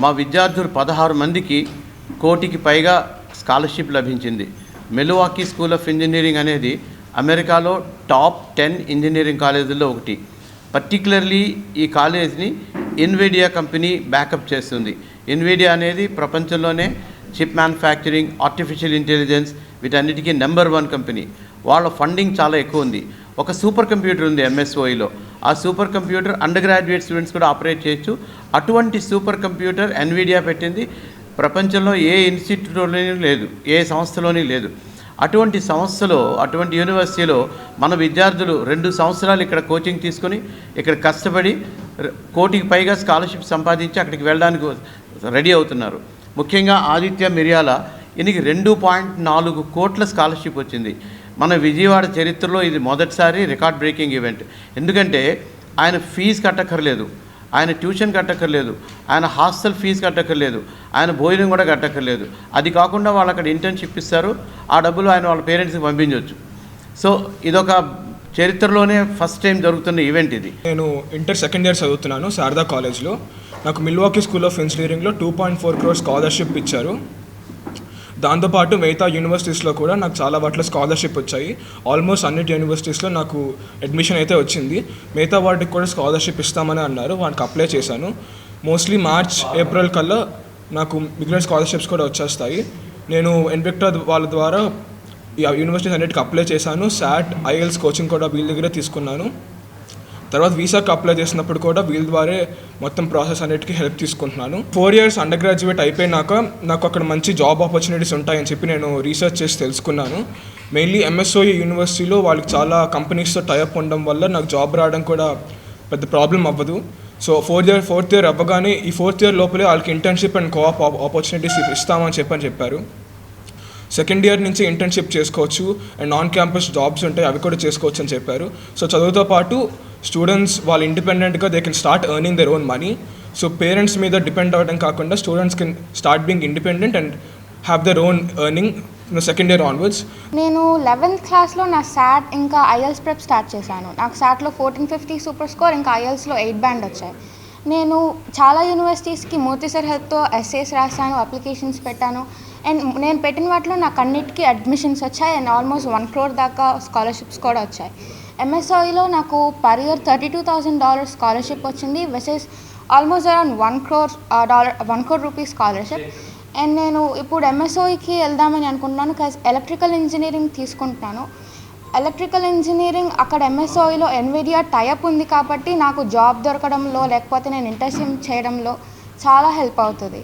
మా విద్యార్థులు పదహారు మందికి కోటికి పైగా స్కాలర్షిప్ లభించింది. మెలువాకీ స్కూల్ ఆఫ్ ఇంజనీరింగ్ అనేది అమెరికాలో టాప్ టెన్ ఇంజనీరింగ్ కాలేజీల్లో ఒకటి. పర్టికులర్లీ ఈ కాలేజ్ని ఇన్వేడియా కంపెనీ బ్యాకప్ చేస్తుంది. ఇన్వేడియా అనేది ప్రపంచంలోనే చిప్ మ్యానుఫ్యాక్చరింగ్ ఆర్టిఫిషియల్ ఇంటెలిజెన్స్ వీటన్నిటికీ నెంబర్ వన్ కంపెనీ. వాళ్ళ ఫండింగ్ చాలా ఎక్కువ ఉంది. ఒక సూపర్ కంప్యూటర్ ఉంది ఎంఎస్ఓఈలో ఆ super computer under graduate students కూడా ఆపరేట్ చేయొచ్చు. అటువంటి సూపర్ కంప్యూటర్ ఎన్విడియా పెట్టింది. ప్రపంచంలో ఏ ఇన్స్టిట్యూట్లోనూ లేదు. ఏ సంస్థలోని లేదు. అటువంటి సంస్థలో అటువంటి యూనివర్సిటీలో మన విద్యార్థులు రెండు సంవత్సరాలు ఇక్కడ కోచింగ్ తీసుకొని ఇక్కడ కష్టపడి కోటికి పైగా స్కాలర్షిప్ సంపాదించి అక్కడికి వెళ్ళడానికి రెడీ అవుతున్నారు. ముఖ్యంగా ఆదిత్య మిర్యాల ఈయనకి రెండు పాయింట్ నాలుగు కోట్ల స్కాలర్షిప్ వచ్చింది. మన విజయవాడ చరిత్రలో ఇది మొదటిసారి రికార్డ్ బ్రేకింగ్ ఈవెంట్. ఎందుకంటే ఆయన ఫీజు కట్టక్కర్లేదు. ఆయన ట్యూషన్ కట్టక్కర్లేదు. ఆయన హాస్టల్ ఫీజు కట్టక్కర్లేదు. ఆయన భోజనం కూడా కట్టక్కర్లేదు. అది కాకుండా వాళ్ళు అక్కడ ఇంటర్న్షిప్ ఇస్తారు. ఆ డబ్బులు ఆయన వాళ్ళ పేరెంట్స్కి పంపించవచ్చు సో ఇదొక చరిత్రలోనే ఫస్ట్ టైం జరుగుతున్న ఈవెంట్ ఇది. నేను ఇంటర్ సెకండ్ ఇయర్ చదువుతున్నాను శారదా కాలేజ్లో. నాకు మిల్వాకీ స్కూల్ ఆఫ్ ఇంజనీరింగ్లో two point four crore scholarship ఇచ్చారు. దాంతోపాటు మిగతా యూనివర్సిటీస్లో కూడా నాకు చాలా వాటిలో స్కాలర్షిప్ వచ్చాయి. ఆల్మోస్ట్ అన్నిటి యూనివర్సిటీస్లో నాకు అడ్మిషన్ అయితే వచ్చింది. మిగతా వాటికి కూడా స్కాలర్షిప్ ఇస్తామని అన్నారు. వాటికి అప్లై చేశాను. మోస్ట్లీ మార్చ్ ఏప్రిల్ కల్లా నాకు మిగిలిన స్కాలర్షిప్స్ కూడా వచ్చేస్తాయి. నేను ఎన్విక్టర్ వాళ్ళ ద్వారా యూనివర్సిటీస్ అన్నిటికి అప్లై చేశాను. శాట్ ఐఎల్స్ కోచింగ్ కూడా వీళ్ళ దగ్గరే తీసుకున్నాను. తర్వాత వీసాకి అప్లై చేసినప్పుడు కూడా వీళ్ళ ద్వారే మొత్తం ప్రాసెస్ అన్నిటికీ హెల్ప్ తీసుకుంటున్నాను. ఫోర్ ఇయర్స్ అండర్ గ్రాడ్యుయేట్ అయిపోయినాక నాకు అక్కడ మంచి జాబ్ ఆపర్చునిటీస్ ఉంటాయని చెప్పి నేను రీసెర్చ్ చేసి తెలుసుకున్నాను. మెయిన్లీ ఎంఎస్ఓఈ యూనివర్సిటీలో వాళ్ళకి చాలా కంపెనీస్తో టైఅప్ ఉండడం వల్ల నాకు జాబ్ రావడం కూడా పెద్ద ప్రాబ్లం అవ్వదు. So fourth year fourth year అవ్వగానే ఈ ఫోర్త్ ఇయర్ లోపలే వాళ్ళకి ఇంటర్న్షిప్ అండ్ కోఆప్ ఆపర్చునిటీస్ ఇస్తామని చెప్పని చెప్పారు. సెకండ్ ఇయర్ నుంచి ఇంటర్న్షిప్ చేసుకోవచ్చు. అండ్ నాన్ క్యాంపస్ జాబ్స్ ఉంటాయి అవి కూడా చేసుకోవచ్చు అని చెప్పారు. సో చదువుతో పాటు స్టూడెంట్స్ వాళ్ళు ఇండిపెండెంట్గా they can start earning their own money so parents మీద డిపెండ్ అవ్వడం కాకుండా students can start being independent and have their own earning second year onwards నేను లెవెన్త్ క్లాస్లో నా శాట్ ఇంకా ఐఎల్స్ ప్రెప్ స్టార్ట్ చేశాను. నాకు శాట్లో ఫోర్టీన్ ఫిఫ్టీ సూపర్ స్కోర్ ఇంకా ఐఎల్స్లో ఎయిట్ బ్యాండ్ వచ్చాయి. నేను చాలా యూనివర్సిటీస్కి మోతీ సార్ హెల్ప్తో ఎస్ఏస్ రాశాను అప్లికేషన్స్ పెట్టాను. అండ్ నేను పెట్టిన వాటిలో నాకు అన్నిటికీ అడ్మిషన్స్ వచ్చాయి అండ్ ఆల్మోస్ట్ వన్ క్రోర్ దాకా స్కాలర్షిప్స్ కూడా వచ్చాయి. ఎంఎస్ఐలో నాకు per year thirty two thousand dollars scholarship వచ్చింది వెసెస్ almost around one crore dollar one crore rupees scholarship and నేను ఇప్పుడు ఎంఎస్ఓకి వెళ్దామని అనుకుంటున్నాను కాజ్ ఎలక్ట్రికల్ ఇంజనీరింగ్ తీసుకుంటున్నాను. ఎలక్ట్రికల్ ఇంజనీరింగ్ అక్కడ ఎంఎస్ఓఈలో ఎన్విడియా టైఅప్ ఉంది కాబట్టి నాకు జాబ్ దొరకడంలో లేకపోతే నేను ఇంటర్న్షిప్ చేయడంలో చాలా హెల్ప్ అవుతుంది.